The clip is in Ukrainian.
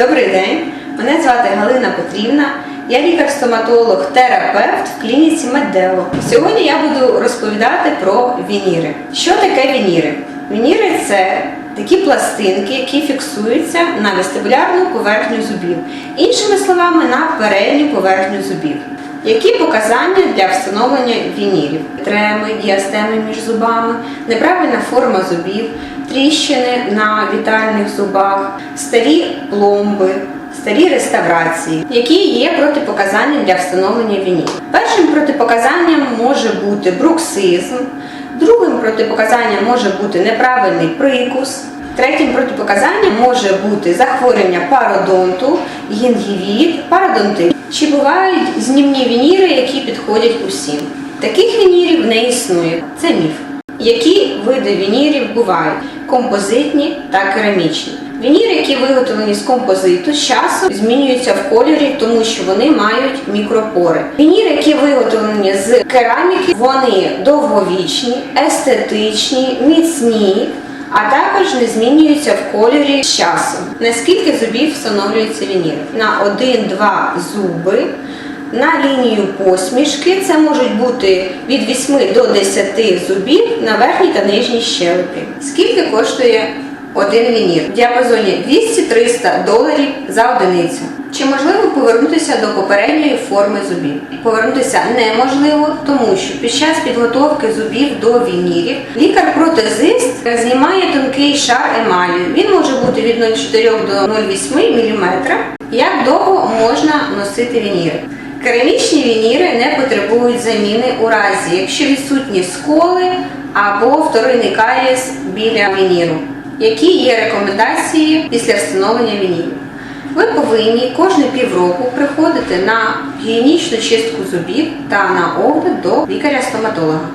Добрий день, мене звати Галина Петрівна. Я лікар-стоматолог, терапевт в клініці Меддео. Сьогодні я буду розповідати про вініри. Що таке вініри? Вініри це такі пластинки, які фіксуються на вестибулярну поверхню зубів, іншими словами, на передню поверхню зубів. Які показання для встановлення вінірів? Треми, діастеми між зубами, неправильна форма зубів, тріщини на вітальних зубах, старі пломби, старі реставрації, які є протипоказання для встановлення вінірів. Першим протипоказанням може бути бруксизм, другим протипоказанням може бути неправильний прикус. Третім протипоказанням може бути захворювання пародонту, гінгівіт, пародонтит. Чи бувають знімні вініри, які підходять усім? Таких вінірів не існує. Це міф. Які види вінірів бувають? Композитні та керамічні. Вініри, які виготовлені з композиту, з часом змінюються в кольорі, тому що вони мають мікропори. Вініри, які виготовлені з кераміки, вони довговічні, естетичні, міцні, а також не змінюються в кольорі з часом. Наскільки зубів встановлюється вінір? На 1-2 зуби. На лінію посмішки це можуть бути від 8 до 10 зубів на верхній та нижній щелепі. Скільки коштує один вінір? В діапазоні 200-300 доларів за одиницю. Чи можливо повернутися до попередньої форми зубів? Повернутися неможливо, тому що під час підготовки зубів до вінірів лікар-протезист знімає тонкий шар емалі. Він може бути від 0,4 до 0,8 мм. Як довго можна носити вініри? Керамічні вініри не потребують заміни у разі, якщо відсутні сколи або вторинний карієс біля вініру. Які є рекомендації після встановлення вінірів? Ви повинні кожні півроку приходити на гігієнічну чистку зубів та на огляд до лікаря-стоматолога.